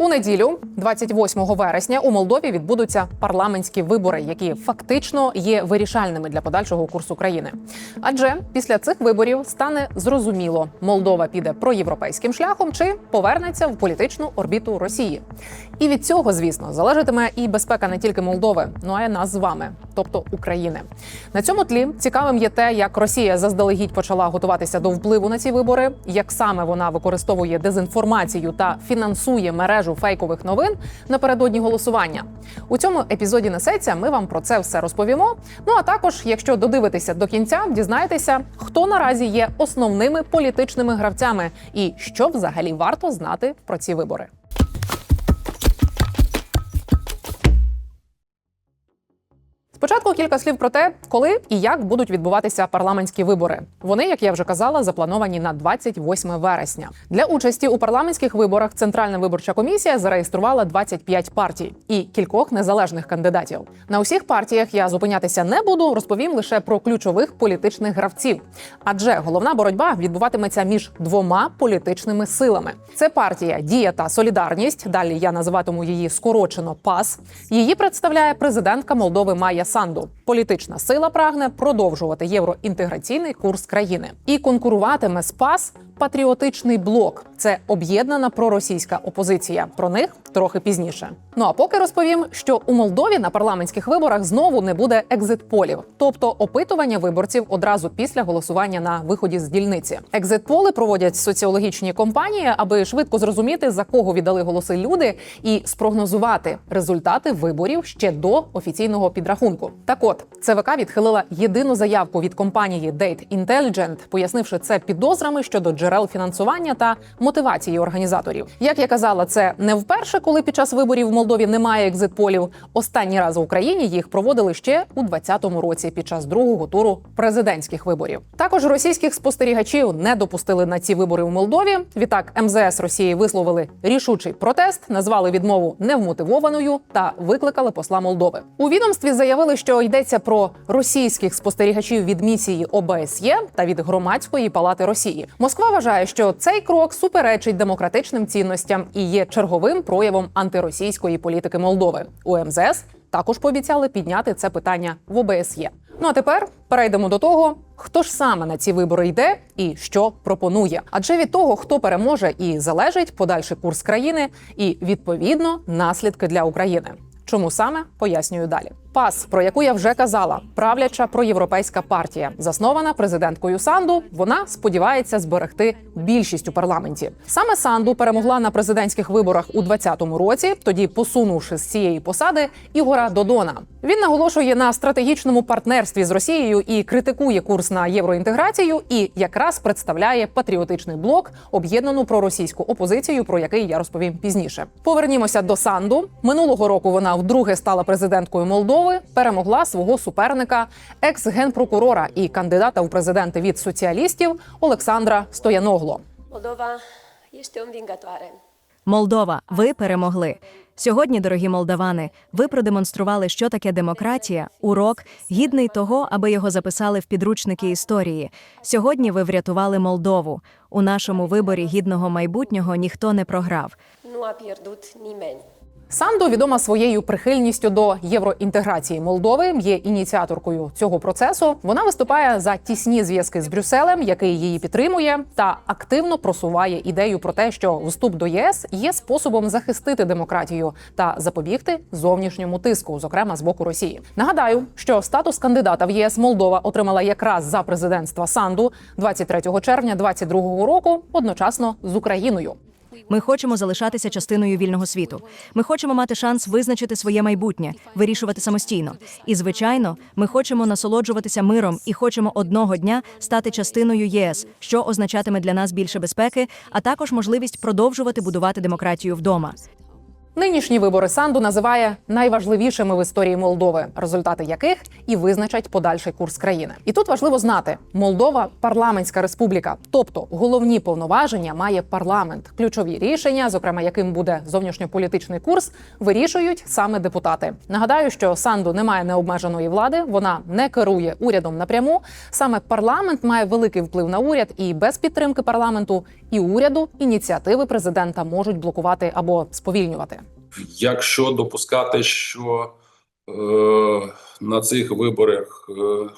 У неділю, 28 вересня, у Молдові відбудуться парламентські вибори, які фактично є вирішальними для подальшого курсу країни. Адже після цих виборів стане зрозуміло, Молдова піде проєвропейським шляхом чи повернеться в політичну орбіту Росії. І від цього, звісно, залежатиме і безпека не тільки Молдови, ну й нас з вами, тобто України. На цьому тлі цікавим є те, як Росія заздалегідь почала готуватися до впливу на ці вибори, як саме вона використовує дезінформацію та фінансує мережу фейкових новин напередодні голосування. У цьому епізоді несеться. Ми вам про це все розповімо. Ну а також, якщо додивитеся до кінця, дізнаєтеся, хто наразі є основними політичними гравцями і що взагалі варто знати про ці вибори. Спочатку кілька слів про те, коли і як будуть відбуватися парламентські вибори. Вони, як я вже казала, заплановані на 28 вересня. Для участі у парламентських виборах Центральна виборча комісія зареєструвала 25 партій і кількох незалежних кандидатів. На усіх партіях я зупинятися не буду, розповім лише про ключових політичних гравців. Адже головна боротьба відбуватиметься між двома політичними силами. Це партія Дія та Солідарність. Далі я називатиму її скорочено ПАС. Її представляє президентка Молдови Майя Санду. Політична сила прагне продовжувати євроінтеграційний курс країни і конкуруватиме з ПАС патріотичний блок. Це об'єднана проросійська опозиція. Про них трохи пізніше. Ну а поки розповім, що у Молдові на парламентських виборах знову не буде екзит-полів, тобто опитування виборців одразу після голосування на виході з дільниці. Екзит-поли проводять соціологічні компанії, аби швидко зрозуміти за кого віддали голоси люди, і спрогнозувати результати виборів ще до офіційного підрахунку. Так от ЦВК відхилила єдину заявку від компанії Date Intelligent, пояснивши це підозрами щодо джерел фінансування та мотивації організаторів. Як я казала, це не вперше, коли під час виборів в Молдові немає екзит-полів. Останній раз в Україні їх проводили ще у 2020 році під час другого туру президентських виборів. Також російських спостерігачів не допустили на ці вибори в Молдові. Відтак МЗС Росії висловили рішучий протест, назвали відмову невмотивованою та викликали посла Молдови. У відомстві заявили, що йдеться про російських спостерігачів від місії ОБСЄ та від громадської палати Росії. Москва вважає, що цей крок суперечить демократичним цінностям і є черговим проявом антиросійської політики Молдови. У МЗС також пообіцяли підняти це питання в ОБСЄ. Ну а тепер перейдемо до того, хто ж саме на ці вибори йде і що пропонує. Адже від того, хто переможе, і залежить подальший курс країни, і відповідно наслідки для України. Чому саме пояснюю далі? ПАС, про яку я вже казала, правляча проєвропейська партія, заснована президенткою Санду. Вона сподівається зберегти більшість у парламенті. Саме Санду перемогла на президентських виборах у 2020 році, тоді посунувши з цієї посади Ігора Додона. Він наголошує на стратегічному партнерстві з Росією і критикує курс на євроінтеграцію, і якраз представляє патріотичний блок, об'єднану проросійську опозицію, про який я розповім пізніше. Повернімося до Санду. Минулого року вона вдруге стала президенткою Молдови, перемогла свого суперника, екс-генпрокурора і кандидата у президенти від соціалістів Олександра Стояногло. Este. Молдова, ви перемогли. Сьогодні, дорогі молдавани, ви продемонстрували, що таке демократія, урок, гідний того, аби його записали в підручники історії. Сьогодні ви врятували Молдову. У нашому виборі гідного майбутнього ніхто не програв. Nu a pierdut nimeni. Санду відома своєю прихильністю до євроінтеграції Молдови, є ініціаторкою цього процесу. Вона виступає за тісні зв'язки з Брюсселем, який її підтримує, та активно просуває ідею про те, що вступ до ЄС є способом захистити демократію та запобігти зовнішньому тиску, зокрема з боку Росії. Нагадаю, що статус кандидата в ЄС Молдова отримала якраз за президентства Санду 23 червня 2022 року, одночасно з Україною. Ми хочемо залишатися частиною вільного світу. Ми хочемо мати шанс визначити своє майбутнє, вирішувати самостійно. І, звичайно, ми хочемо насолоджуватися миром і хочемо одного дня стати частиною ЄС, що означатиме для нас більше безпеки, а також можливість продовжувати будувати демократію вдома. Нинішні вибори Санду називає найважливішими в історії Молдови, результати яких і визначать подальший курс країни. І тут важливо знати: Молдова парламентська республіка, тобто головні повноваження має парламент. Ключові рішення, зокрема яким буде зовнішньополітичний курс, вирішують саме депутати. Нагадаю, що Санду не має необмеженої влади, вона не керує урядом напряму. Саме парламент має великий вплив на уряд, і без підтримки парламенту і уряду ініціативи президента можуть блокувати або сповільнювати. Якщо допускати, що е, на цих виборах е,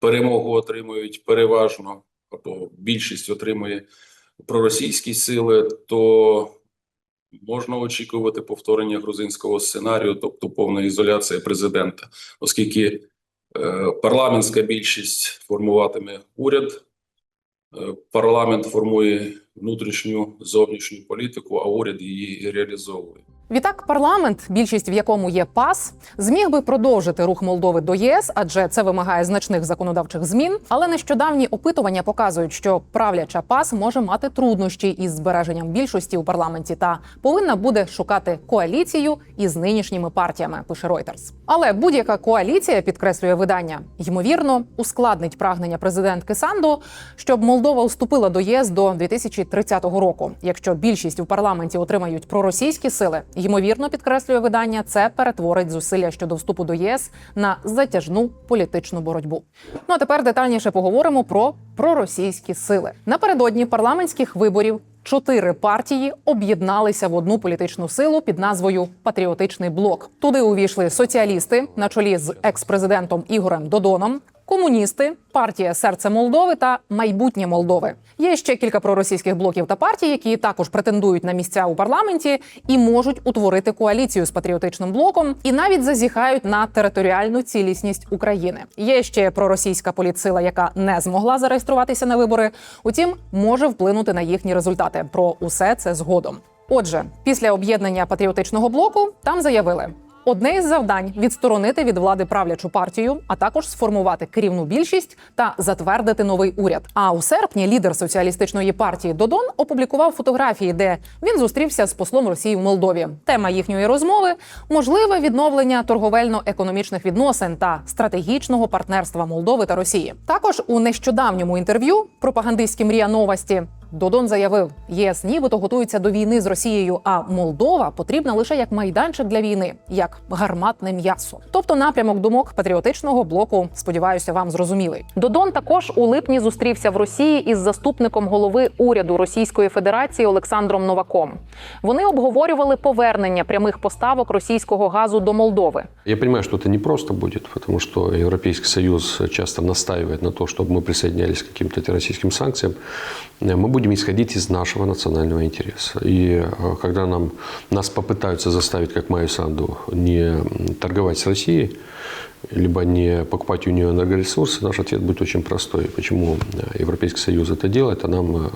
перемогу отримують переважно, або більшість отримує проросійські сили, то можна очікувати повторення грузинського сценарію, тобто повна ізоляція президента, оскільки е, парламентська більшість формуватиме уряд, е, парламент формує внутрішню зовнішню політику, а уряд її реалізовує. Відтак, парламент, більшість в якому є пас, зміг би продовжити рух Молдови до ЄС, адже це вимагає значних законодавчих змін. Але нещодавні опитування показують, що правляча пас може мати труднощі із збереженням більшості у парламенті та повинна буде шукати коаліцію із нинішніми партіями. Пише Reuters. Але будь-яка коаліція підкреслює видання, ймовірно, ускладнить прагнення президентки Санду, щоб Молдова вступила до ЄС до 2030 року. Якщо більшість у парламенті отримають проросійські сили, ймовірно, підкреслює видання, це перетворить зусилля щодо вступу до ЄС на затяжну політичну боротьбу. Ну а тепер детальніше поговоримо про проросійські сили. Напередодні парламентських виборів. Чотири партії об'єдналися в одну політичну силу під назвою Патріотичний блок. Туди увійшли соціалісти на чолі з екс-президентом Ігорем Додоном, комуністи, партія Серце Молдови та майбутнє Молдови. Є ще кілька проросійських блоків та партій, які також претендують на місця у парламенті і можуть утворити коаліцію з патріотичним блоком, і навіть зазіхають на територіальну цілісність України. Є ще проросійська політсила, яка не змогла зареєструватися на вибори. Утім, може вплинути на їхні результати. Про усе це згодом. Отже, після об'єднання патріотичного блоку там заявили. Одне із завдань відсторонити від влади правлячу партію, а також сформувати керівну більшість та затвердити новий уряд. А у серпні лідер соціалістичної партії Додон опублікував фотографії, де він зустрівся з послом Росії в Молдові. Тема їхньої розмови можливе відновлення торговельно-економічних відносин та стратегічного партнерства Молдови та Росії. Також у нещодавньому інтерв'ю пропагандистським Ріа Новості Додон заявив, ЄС нібито готується до війни з Росією, а Молдова потрібна лише як майданчик для війни, як гарматне м'ясо. Тобто напрямок думок патріотичного блоку, сподіваюся, вам зрозумілий. Додон також у липні зустрівся в Росії із заступником голови уряду Російської Федерації Олександром Новаком. Вони обговорювали повернення прямих поставок російського газу до Молдови. Я понимаю, что это непросто будет, потому что Европейский Союз часто настаивает на то, чтобы мы присоединялись к каким-то российским санкциям. Мы будем исходить из нашего национального интереса. И э, когда нам, нас попытаются заставить, как Майю Санду, не торговать с Россией, либо не покупать у нее энергоресурсы, наш ответ будет очень простой. Почему э, Европейский Союз это делает, а нам э,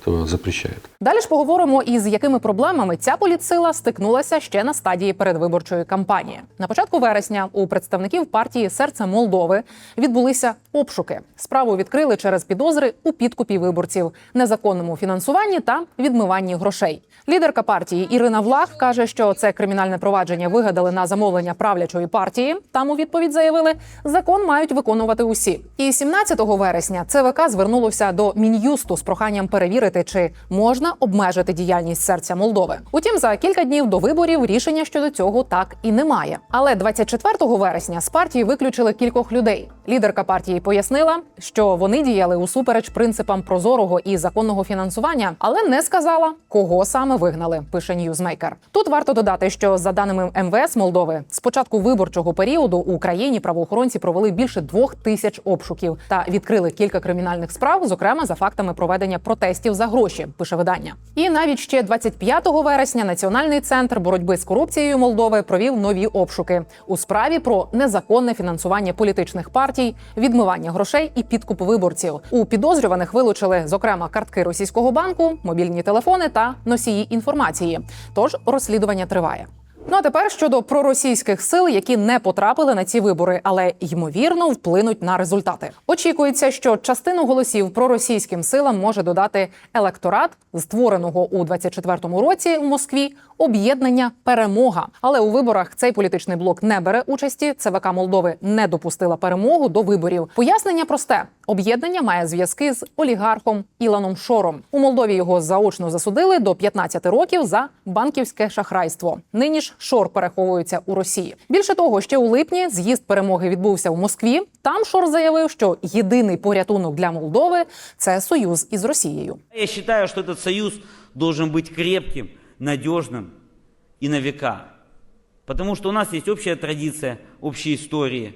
этого запрещает. Далі ж поговоримо, із якими проблемами ця політсила стикнулася ще на стадії передвиборчої кампанії. На початку вересня у представників партії Серце Молдови відбулися обшуки. Справу відкрили через підозри у підкупі виборців, незаконному фінансуванні та відмиванні грошей. Лідерка партії Ірина Влах каже, що це кримінальне провадження вигадали на замовлення правлячої партії. Там у відповідь заявили, закон мають виконувати усі. І 17 вересня ЦВК звернулося до мін'юсту з проханням перевірити, чи можна обмежити діяльність серця Молдови. Утім, за кілька днів до виборів рішення щодо цього так і немає. Але 24 вересня з партії виключили кількох людей. Лідерка партії пояснила, що вони діяли усупереч принципам прозорого і законного фінансування, але не сказала, кого саме вигнали. Пише Ньюзмейкер. Тут варто додати, що за даними МВС Молдови, з початку виборчого періоду у Україні правоохоронці провели більше двох тисяч обшуків та відкрили кілька кримінальних справ, зокрема за фактами проведення протестів за гроші. Пише видання. І навіть ще 25 вересня Національний центр боротьби з корупцією Молдови провів нові обшуки у справі про незаконне фінансування політичних партій, відмивання грошей і підкуп виборців. У підозрюваних вилучили зокрема картки російського банку, мобільні телефони та носії інформації. Тож розслідування триває. Ну а тепер щодо проросійських сил, які не потрапили на ці вибори, але ймовірно вплинуть на результати. Очікується, що частину голосів проросійським силам може додати електорат, створеного у 24-му році в Москві об'єднання перемога. Але у виборах цей політичний блок не бере участі. ЦВК Молдови не допустила перемогу до виборів. Пояснення просте: об'єднання має зв'язки з олігархом Іланом Шором. У Молдові його заочно засудили до 15 років за банківське шахрайство. Нині ж Шор переховується у Росії. Більше того, ще у липні з'їзд перемоги відбувся у Москві. Там Шор заявив, що єдиний порятунок для Молдови це союз із Росією. Я считаю, что этот союз должен быть крепким, надежным и на века. Потому что у нас есть общая традиция, общие истории,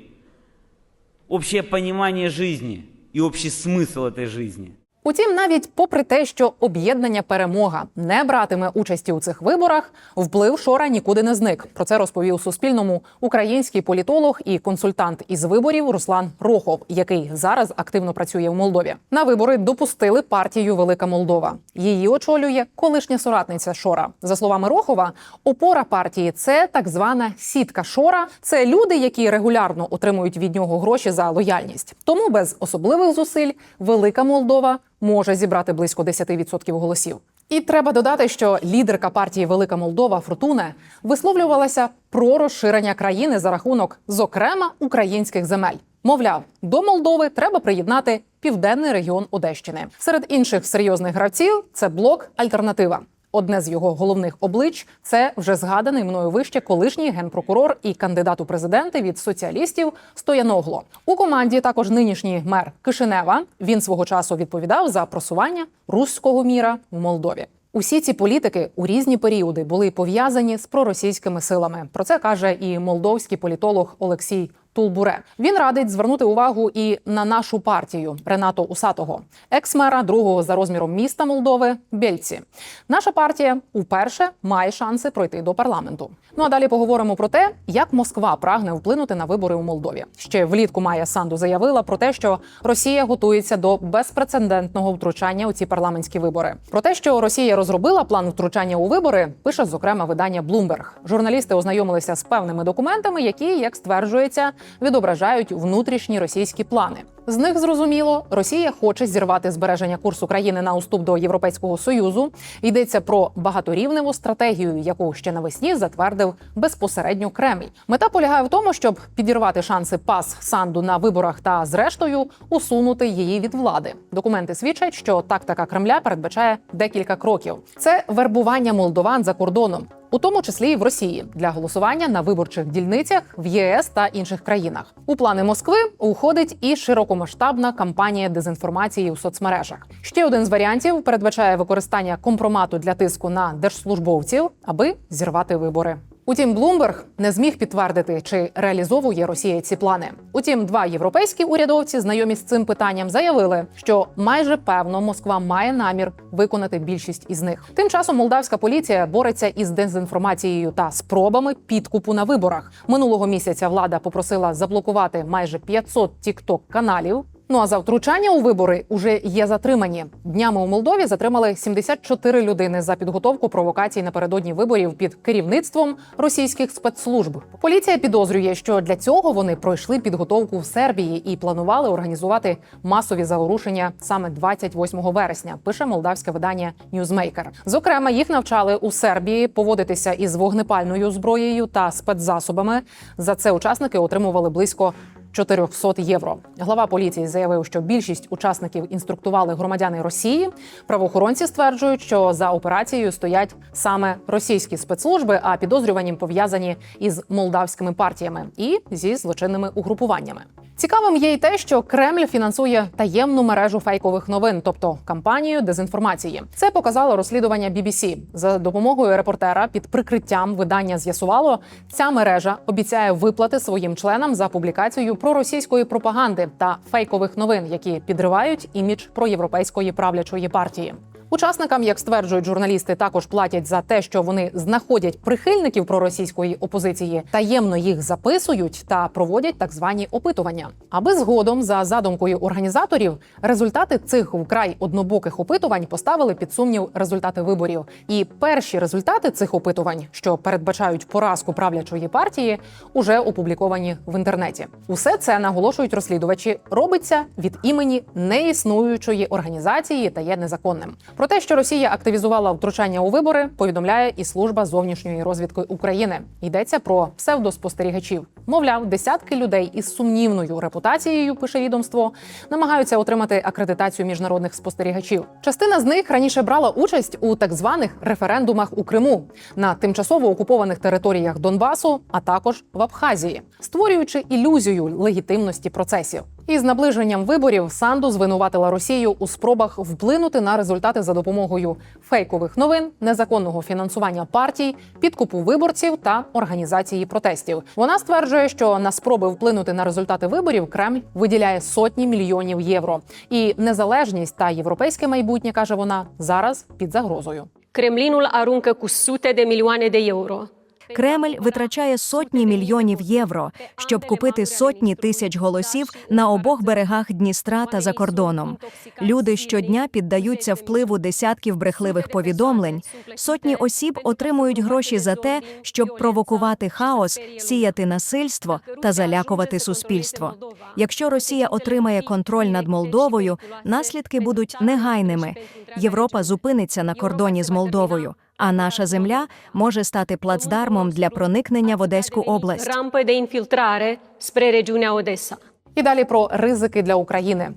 общее понимание жизни и общий смысл этой жизни. Утім, навіть попри те, що об'єднання перемога не братиме участі у цих виборах, вплив Шора нікуди не зник. Про це розповів Суспільному український політолог і консультант із виборів Руслан Рохов, який зараз активно працює в Молдові. На вибори допустили партію Велика Молдова. Її очолює колишня соратниця Шора. За словами Рохова, опора партії це так звана сітка Шора. Це люди, які регулярно отримують від нього гроші за лояльність. Тому без особливих зусиль Велика Молдова може зібрати близько 10% голосів. І треба додати, що лідерка партії Велика Молдова Фортуне висловлювалася про розширення країни за рахунок, зокрема, українських земель. Мовляв, до Молдови треба приєднати південний регіон Одещини. Серед інших серйозних гравців це блок Альтернатива. Одне з його головних облич це вже згаданий мною вище колишній генпрокурор і кандидат у президенти від соціалістів Стояногло. У команді також нинішній мер Кишинева. Він свого часу відповідав за просування руського міра в Молдові. Усі ці політики у різні періоди були пов'язані з проросійськими силами. Про це каже і молдовський політолог Олексій Тулбуре. Він радить звернути увагу і на нашу партію Ренато Усатого, екс-мера другого за розміром міста Молдови Бельці. Наша партія уперше має шанси пройти до парламенту. Ну а далі поговоримо про те, як Москва прагне вплинути на вибори у Молдові. Ще влітку Майя Санду заявила про те, що Росія готується до безпрецедентного втручання у ці парламентські вибори. Про те, що Росія розробила план втручання у вибори, пише зокрема видання Bloomberg. Журналісти ознайомилися з певними документами, які, як стверджується, відображають внутрішні російські плани. З них зрозуміло, Росія хоче зірвати збереження курсу країни на уступ до Європейського союзу. Йдеться про багаторівневу стратегію, яку ще навесні затвердив безпосередньо Кремль. Мета полягає в тому, щоб підірвати шанси пас Санду на виборах та, зрештою, усунути її від влади. Документи свідчать, що тактика Кремля передбачає декілька кроків: це вербування молдован за кордоном. У тому числі і в Росії для голосування на виборчих дільницях в ЄС та інших країнах. У плани Москви уходить і широкомасштабна кампанія дезінформації у соцмережах. Ще один з варіантів передбачає використання компромату для тиску на держслужбовців, аби зірвати вибори. Утім, Блумберг не зміг підтвердити, чи реалізовує Росія ці плани. Утім, два європейські урядовці, знайомі з цим питанням, заявили, що майже певно Москва має намір виконати більшість із них. Тим часом молдавська поліція бореться із дезінформацією та спробами підкупу на виборах. Минулого місяця влада попросила заблокувати майже 500 тікток каналів. Ну а за втручання у вибори уже є затримані. Днями у Молдові затримали 74 людини за підготовку провокацій напередодні виборів під керівництвом російських спецслужб. Поліція підозрює, що для цього вони пройшли підготовку в Сербії і планували організувати масові заворушення саме 28 вересня. Пише молдавське видання Newsmaker. Зокрема, їх навчали у Сербії поводитися із вогнепальною зброєю та спецзасобами. За це учасники отримували близько 400 євро. Глава поліції заявив, що більшість учасників інструктували громадяни Росії. Правоохоронці стверджують, що за операцією стоять саме російські спецслужби, а підозрювані пов'язані із молдавськими партіями і зі злочинними угрупуваннями. Цікавим є й те, що Кремль фінансує таємну мережу фейкових новин, тобто кампанію дезінформації. Це показало розслідування BBC. за допомогою репортера під прикриттям видання з'ясувало, ця мережа обіцяє виплати своїм членам за публікацію проросійської пропаганди та фейкових новин, які підривають імідж проєвропейської правлячої партії. Учасникам, як стверджують журналісти, також платять за те, що вони знаходять прихильників проросійської опозиції, таємно їх записують та проводять так звані опитування. Аби згодом, за задумкою організаторів, результати цих вкрай однобоких опитувань поставили під сумнів результати виборів. І перші результати цих опитувань, що передбачають поразку правлячої партії, уже опубліковані в інтернеті. Усе це наголошують розслідувачі, робиться від імені неіснуючої організації та є незаконним. Про те, що Росія активізувала втручання у вибори, повідомляє і служба зовнішньої розвідки України. Йдеться про псевдоспостерігачів. Мовляв, десятки людей із сумнівною репутацією, пише відомство, намагаються отримати акредитацію міжнародних спостерігачів. Частина з них раніше брала участь у так званих референдумах у Криму на тимчасово окупованих територіях Донбасу, а також в Абхазії, створюючи ілюзію легітимності процесів. Із наближенням виборів Санду звинуватила Росію у спробах вплинути на результати за допомогою фейкових новин, незаконного фінансування партій, підкупу виборців та організації протестів. Вона стверджує, що на спроби вплинути на результати виборів Кремль виділяє сотні мільйонів євро. І незалежність та європейське майбутнє каже вона зараз під загрозою. Kremlinul aruncă cu sute de milioane de euro. Кремль витрачає сотні мільйонів євро, щоб купити сотні тисяч голосів на обох берегах Дністра та за кордоном. Люди щодня піддаються впливу десятків брехливих повідомлень. Сотні осіб отримують гроші за те, щоб провокувати хаос, сіяти насильство та залякувати суспільство. Якщо Росія отримає контроль над Молдовою, наслідки будуть негайними. Європа зупиниться на кордоні з Молдовою. А наша земля може стати плацдармом для проникнення в Одеську область. De infiltrare spre regiunea Odessa. І далі про ризики для України.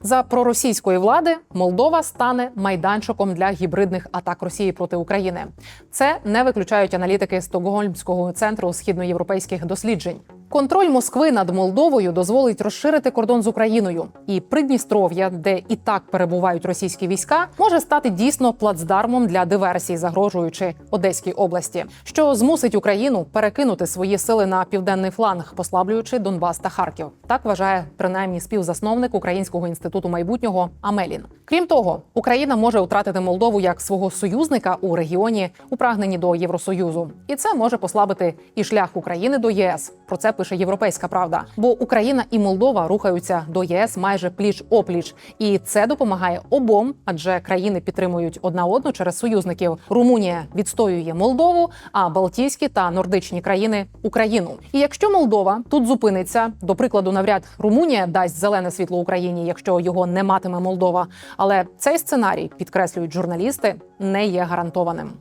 За проросійської влади Молдова стане майданчиком для гібридних атак Росії проти України. Це не виключають аналітики Стокгольмського центру східноєвропейських досліджень. Контроль Москви над Молдовою дозволить розширити кордон з Україною, і Придністров'я, де і так перебувають російські війська, може стати дійсно плацдармом для диверсій, загрожуючи Одеській області, що змусить Україну перекинути свої сили на південний фланг, послаблюючи Донбас та Харків. Так вважає принаймні співзасновник Українського інституту майбутнього Амелін. Крім того, Україна може втратити Молдову як свого союзника у регіоні у прагненні до Євросоюзу, і це може послабити і шлях України до ЄС. Про це пише Європейська Правда. Бо Україна і Молдова рухаються до ЄС майже пліч опліч, і це допомагає обом, адже країни підтримують одна одну через союзників. Румунія відстоює Молдову, а Балтійські та нордичні країни Україну. І якщо Молдова тут зупиниться, до прикладу, навряд Румунія дасть зелене світло Україні, якщо його не матиме Молдова. Але цей сценарій підкреслюють журналісти, не є гарантованим.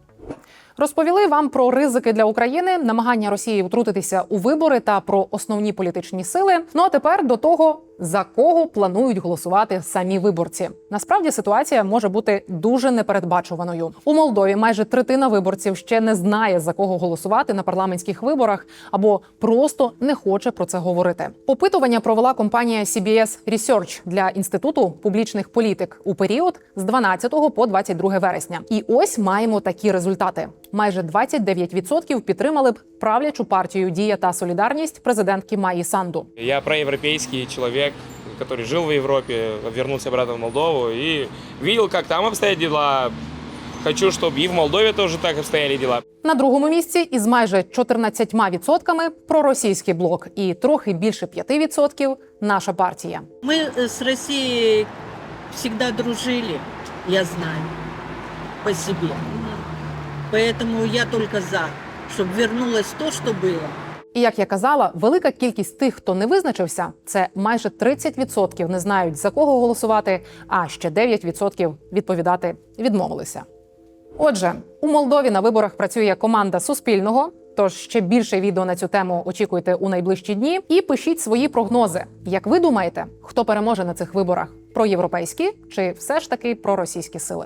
Розповіли вам про ризики для України, намагання Росії втрутитися у вибори та про основні політичні сили. Ну а тепер до того, за кого планують голосувати самі виборці. Насправді ситуація може бути дуже непередбачуваною. У Молдові майже третина виборців ще не знає за кого голосувати на парламентських виборах або просто не хоче про це говорити. Опитування провела компанія CBS Research для інституту публічних політик у період з 12 по 22 вересня. І ось маємо такі результати: майже 29% підтримали б правлячу партію Дія та Солідарність президентки Маї Санду. Я проевропейский человек, который жил в Европе, вернулся обратно в Молдову и видел, как там обстоят дела. Хочу, чтобы и в Молдове тоже так обстояли дела. На другому місці із майже 14% проросійський блок і трохи більше 5% наша партія. Мы э, с Россией всегда дружили, я знаю, по себе. Поэтому я только за, чтобы вернулось то, что было. І як я казала, велика кількість тих, хто не визначився, це майже 30% не знають за кого голосувати, а ще 9% відповідати відмовилися. Отже, у Молдові на виборах працює команда Суспільного. Тож ще більше відео на цю тему очікуйте у найближчі дні і пишіть свої прогнози. Як ви думаєте, хто переможе на цих виборах? Про європейські чи все ж таки про російські сили?